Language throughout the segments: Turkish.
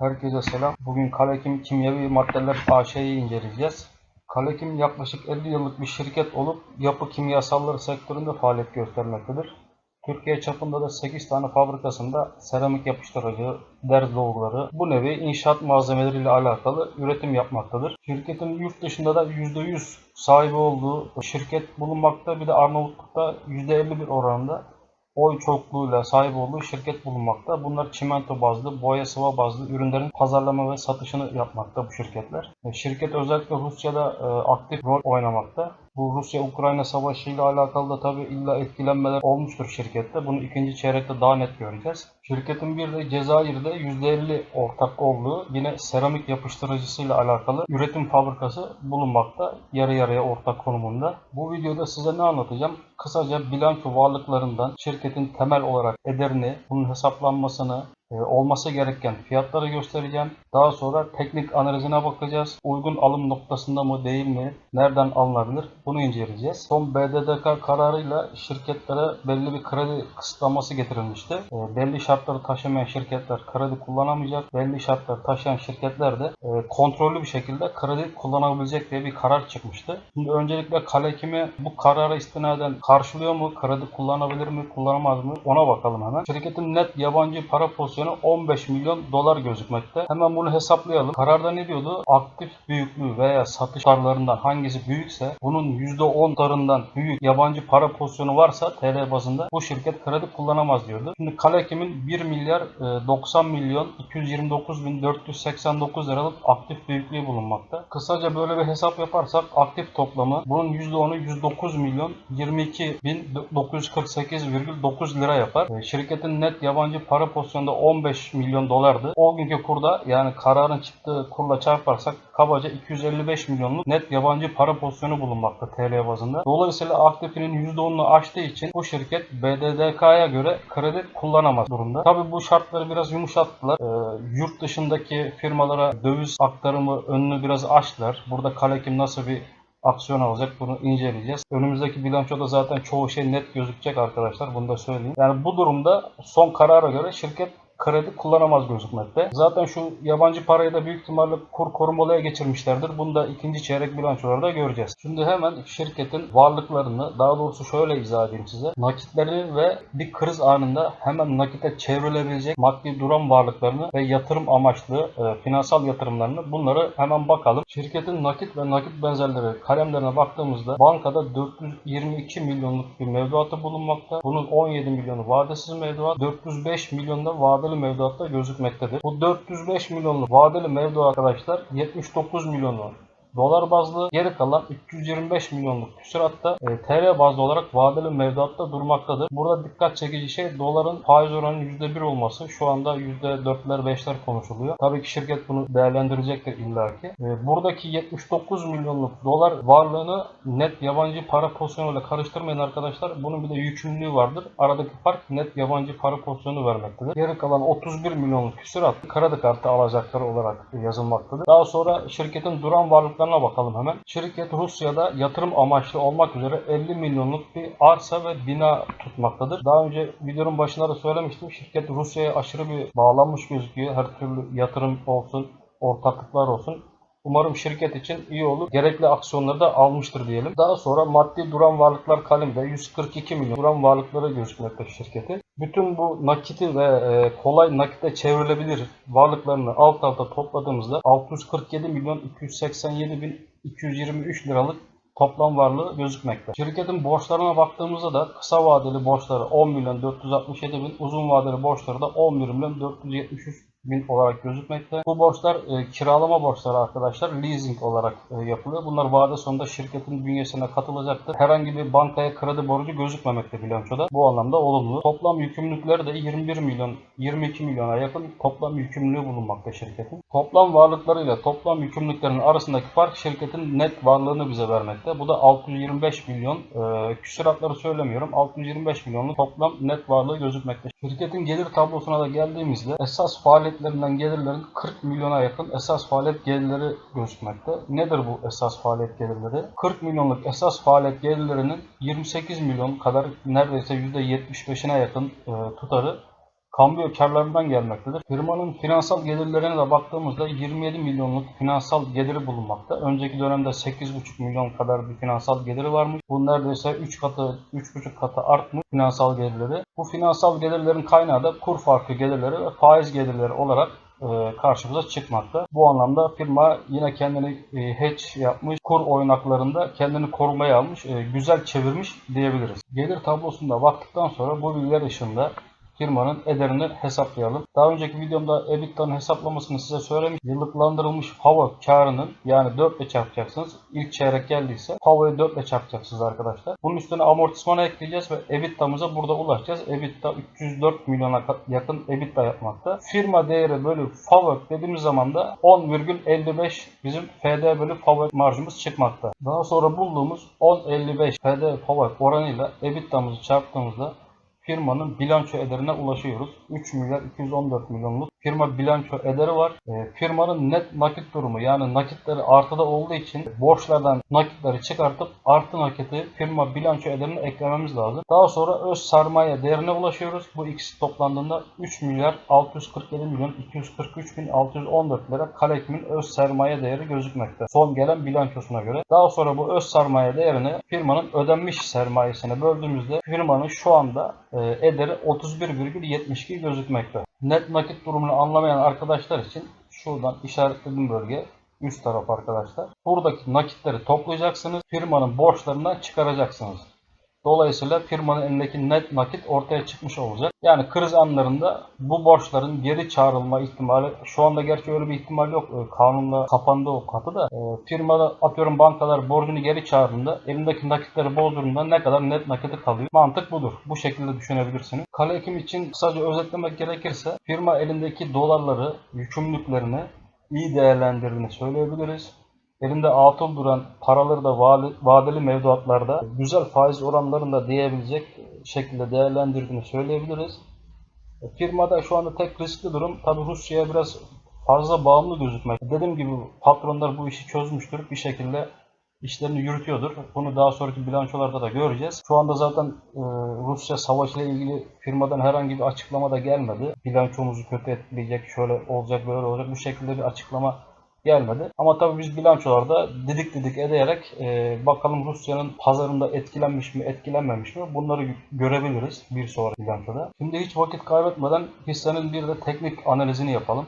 Herkese selam. Bugün Kalekim Kimyevi Maddeler AŞ'yi inceleyeceğiz. Kalekim yaklaşık 50 yıllık bir şirket olup yapı kimyasalları sektöründe faaliyet göstermektedir. Türkiye çapında da 8 tane fabrikasında seramik yapıştırıcı, derz dolguları, bu nevi inşaat malzemeleriyle alakalı üretim yapmaktadır. Şirketin yurt dışında da %100 sahibi olduğu şirket bulunmakta. Bir de Arnavutluk'ta %51 oranında oy çokluğuyla sahip olduğu şirket bulunmakta. Bunlar çimento bazlı, boya sıva bazlı ürünlerin pazarlama ve satışını yapmakta bu şirketler. E, Şirket özellikle Rusya'da e, aktif rol oynamakta. Bu Rusya-Ukrayna savaşı ile alakalı da tabii illa etkilenmeler olmuştur şirkette. Bunu ikinci çeyrekte daha net göreceğiz. Şirketin bir de Cezayir'de %50 ortak olduğu yine seramik yapıştırıcısıyla alakalı üretim fabrikası bulunmakta. Yarı yarıya ortak konumunda. Bu videoda size ne anlatacağım? Kısaca bilanço varlıklarından şirketin temel olarak ederini, bunun hesaplanmasını, olması gereken fiyatları göstereceğim. Daha sonra teknik analizine bakacağız. Uygun alım noktasında mı değil mi? Nereden alınabilir? Bunu inceleyeceğiz. Son BDDK kararıyla şirketlere belli bir kredi kısıtlaması getirilmişti. E, Belli şartları taşımayan şirketler kredi kullanamayacak. Belli şartlar taşıyan şirketler de e, kontrollü bir şekilde kredi kullanabilecek diye bir karar çıkmıştı. Şimdi öncelikle Kalekimi bu karara istinaden karşılıyor mu? Kredi kullanabilir mi? Kullanamaz mı? Ona bakalım hemen. Şirketin net yabancı para pozisyonu 15 milyon dolar gözükmekte. Hemen bunu hesaplayalım. Kararda ne diyordu? Aktif büyüklüğü veya satış tutarlarından hangisi büyükse bunun %10 tutarından büyük yabancı para pozisyonu varsa TL bazında bu şirket kredi kullanamaz diyordu. Şimdi Kalekim'in 1 milyar e, 90 milyon 229 bin 489 liralık aktif büyüklüğü bulunmakta. Kısaca böyle bir hesap yaparsak aktif toplamı bunun %10'u 109 milyon 22 bin 948,9 lira yapar. E, Şirketin net yabancı para pozisyonunda 15 milyon dolardı. O günkü kurda yani kararın çıktığı kurla çarparsak kabaca 255 milyonluk net yabancı para pozisyonu bulunmakta TL bazında. Dolayısıyla aktifinin %10'unu aştığı için bu şirket BDDK'ya göre kredi kullanamaz durumda. Tabi bu şartları biraz yumuşattılar. Ee, yurt dışındaki firmalara döviz aktarımı önünü biraz açtılar. Burada Kalekim nasıl bir aksiyon alacak bunu inceleyeceğiz. Önümüzdeki bilançoda zaten çoğu şey net gözükecek arkadaşlar. Bunu da söyleyeyim. Yani bu durumda son karara göre şirket kredi kullanamaz gözükmekte. Zaten şu yabancı parayı da büyük ihtimalle kur korumalıya geçirmişlerdir. Bunu da ikinci çeyrek bilançolarda göreceğiz. Şimdi hemen şirketin varlıklarını daha doğrusu şöyle izah edeyim size. Nakitleri ve bir kriz anında hemen nakite çevrilebilecek maddi duran varlıklarını ve yatırım amaçlı e, finansal yatırımlarını bunları hemen bakalım. Şirketin nakit ve nakit benzerleri kalemlerine baktığımızda bankada 422 milyonluk bir mevduatı bulunmakta. Bunun 17 milyonu vadesiz mevduat, 405 milyonda vadeli mevduatta gözükmektedir. Bu 405 milyonluk vadeli mevduat arkadaşlar 79 milyonu dolar bazlı geri kalan 325 milyonluk küsuratta e, TL bazlı olarak vadeli mevduatta durmaktadır. Burada dikkat çekici şey doların faiz oranının %1 olması. Şu anda %4'ler 5'ler konuşuluyor. Tabii ki şirket bunu değerlendirecektir illaki. E, buradaki 79 milyonluk dolar varlığını net yabancı para pozisyonuyla karıştırmayın arkadaşlar. Bunun bir de yükümlülüğü vardır. Aradaki fark net yabancı para pozisyonu vermektedir. Geri kalan 31 milyonluk küsurat kredi kartı alacakları olarak yazılmaktadır. Daha sonra şirketin duran varlık varlıklarına bakalım hemen. Şirket Rusya'da yatırım amaçlı olmak üzere 50 milyonluk bir arsa ve bina tutmaktadır. Daha önce videonun başında da söylemiştim. Şirket Rusya'ya aşırı bir bağlanmış gözüküyor. Her türlü yatırım olsun, ortaklıklar olsun. Umarım şirket için iyi olur. Gerekli aksiyonları da almıştır diyelim. Daha sonra maddi duran varlıklar kalemde 142 milyon duran varlıkları gözükmekte şirketin. Bütün bu nakiti ve e, kolay nakite çevrilebilir varlıklarını alt alta topladığımızda 647 milyon 287 bin 223 liralık toplam varlığı gözükmekte. Şirketin borçlarına baktığımızda da kısa vadeli borçları 10 milyon 467 bin, uzun vadeli borçları da 11 milyon 473 bin olarak gözükmekte. Bu borçlar e, kiralama borçları arkadaşlar leasing olarak e, yapılıyor. Bunlar vade sonunda şirketin bünyesine katılacaktır. Herhangi bir bankaya kredi borcu gözükmemekte bilançoda. Bu anlamda olumlu. Toplam yükümlülükleri de 21 milyon 22 milyona yakın toplam yükümlülüğü bulunmakta şirketin. Toplam varlıklarıyla toplam yükümlülüklerin arasındaki fark şirketin net varlığını bize vermekte. Bu da 625 milyon. E, küsuratları söylemiyorum. 625 milyonlu toplam net varlığı gözükmekte. Şirketin gelir tablosuna da geldiğimizde esas faaliyetlerinden gelirlerin 40 milyona yakın esas faaliyet gelirleri gözükmekte. Nedir bu esas faaliyet gelirleri? 40 milyonluk esas faaliyet gelirlerinin 28 milyon kadar neredeyse %75'ine yakın e, tutarı kambiyo karlarından gelmektedir. Firmanın finansal gelirlerine de baktığımızda 27 milyonluk finansal geliri bulunmakta. Önceki dönemde 8,5 milyon kadar bir finansal geliri varmış. Bu neredeyse 3 katı, 3,5 katı artmış finansal gelirleri. Bu finansal gelirlerin kaynağı da kur farkı gelirleri ve faiz gelirleri olarak e, karşımıza çıkmakta. Bu anlamda firma yine kendini e, hedge yapmış, kur oynaklarında kendini korumaya almış, e, güzel çevirmiş diyebiliriz. Gelir tablosunda baktıktan sonra bu bilgiler ışığında firmanın ederini hesaplayalım. Daha önceki videomda EBITDA'nın hesaplamasını size söylemiş. Yıllıklandırılmış hava karının yani 4 ile çarpacaksınız. İlk çeyrek geldiyse havayı 4 ile çarpacaksınız arkadaşlar. Bunun üstüne amortismanı ekleyeceğiz ve EBITDA'mıza burada ulaşacağız. EBITDA 304 milyona yakın EBITDA yapmakta. Firma değeri bölü FAVÖK dediğimiz zaman da 10,55 bizim FD bölü FAVÖK marjımız çıkmakta. Daha sonra bulduğumuz 10,55 FD FAVÖK oranıyla EBITDA'mızı çarptığımızda firmanın bilanço ederine ulaşıyoruz. 3 milyar 214 milyonluk firma bilanço ederi var. E, firmanın net nakit durumu yani nakitleri artıda olduğu için borçlardan nakitleri çıkartıp artı nakiti firma bilanço ederine eklememiz lazım. Daha sonra öz sermaye değerine ulaşıyoruz. Bu ikisi toplandığında 3 milyar 647 milyon 243 bin 614 lira Kalekim'in öz sermaye değeri gözükmekte. Son gelen bilançosuna göre. Daha sonra bu öz sermaye değerini firmanın ödenmiş sermayesine böldüğümüzde firmanın şu anda e, ederi 31,72 gözükmekte. Net nakit durumunu anlamayan arkadaşlar için şuradan işaretlediğim bölge üst taraf arkadaşlar. Buradaki nakitleri toplayacaksınız. Firmanın borçlarından çıkaracaksınız. Dolayısıyla firmanın elindeki net nakit ortaya çıkmış olacak. Yani kriz anlarında bu borçların geri çağrılma ihtimali şu anda gerçi öyle bir ihtimal yok. Ee, Kanunla kapandı o katı da. E, firmada atıyorum bankalar borcunu geri çağırdığında elindeki nakitleri bozdurduğunda ne kadar net nakiti kalıyor? Mantık budur. Bu şekilde düşünebilirsiniz. Kale ekim için kısaca özetlemek gerekirse firma elindeki dolarları, yükümlülüklerini iyi değerlendirdiğini söyleyebiliriz. Elinde atıl duran paraları da vadeli mevduatlarda güzel faiz oranlarında diyebilecek şekilde değerlendirdiğini söyleyebiliriz. E, Firmada şu anda tek riskli durum tabi Rusya'ya biraz fazla bağımlı gözükmek. Dediğim gibi patronlar bu işi çözmüştür. Bir şekilde işlerini yürütüyordur. Bunu daha sonraki bilançolarda da göreceğiz. Şu anda zaten e, Rusya savaşı ile ilgili firmadan herhangi bir açıklama da gelmedi. Bilançomuzu kötü etkileyecek, şöyle olacak, böyle olacak. Bu şekilde bir açıklama gelmedi. Ama tabii biz bilançolarda didik didik ederek e, bakalım Rusya'nın pazarında etkilenmiş mi, etkilenmemiş mi bunları görebiliriz bir sonraki bilançoda. Şimdi hiç vakit kaybetmeden hissenin bir de teknik analizini yapalım.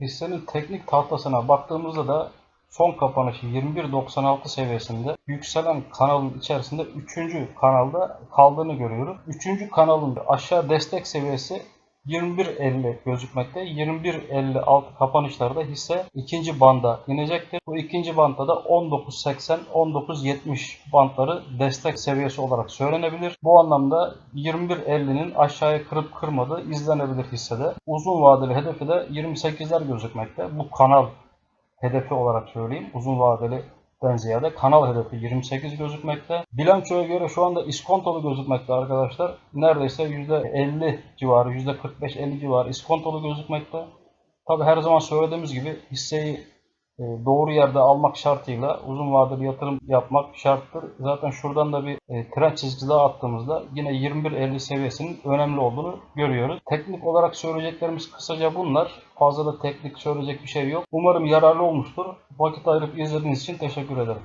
Hissenin teknik tahtasına baktığımızda da son kapanışı 21.96 seviyesinde yükselen kanalın içerisinde 3. kanalda kaldığını görüyoruz. 3. kanalın aşağı destek seviyesi 21.50 gözükmekte. 21.56 kapanışlarda hisse ikinci banda inecektir. Bu ikinci bantta da 19.80-19.70 bantları destek seviyesi olarak söylenebilir. Bu anlamda 21.50'nin aşağıya kırıp kırmadığı izlenebilir hissede. Uzun vadeli hedefi de 28'ler gözükmekte. Bu kanal hedefi olarak söyleyeyim. Uzun vadeli den ziyade kanal hedefi 28 gözükmekte. Bilançoya göre şu anda iskontolu gözükmekte arkadaşlar. Neredeyse %50 civarı, %45-50 civarı iskontolu gözükmekte. Tabi her zaman söylediğimiz gibi hisseyi doğru yerde almak şartıyla uzun vadeli yatırım yapmak şarttır. Zaten şuradan da bir e, trend çizgisi daha attığımızda yine 21.50 seviyesinin önemli olduğunu görüyoruz. Teknik olarak söyleyeceklerimiz kısaca bunlar. Fazla da teknik söyleyecek bir şey yok. Umarım yararlı olmuştur. Vakit ayırıp izlediğiniz için teşekkür ederim.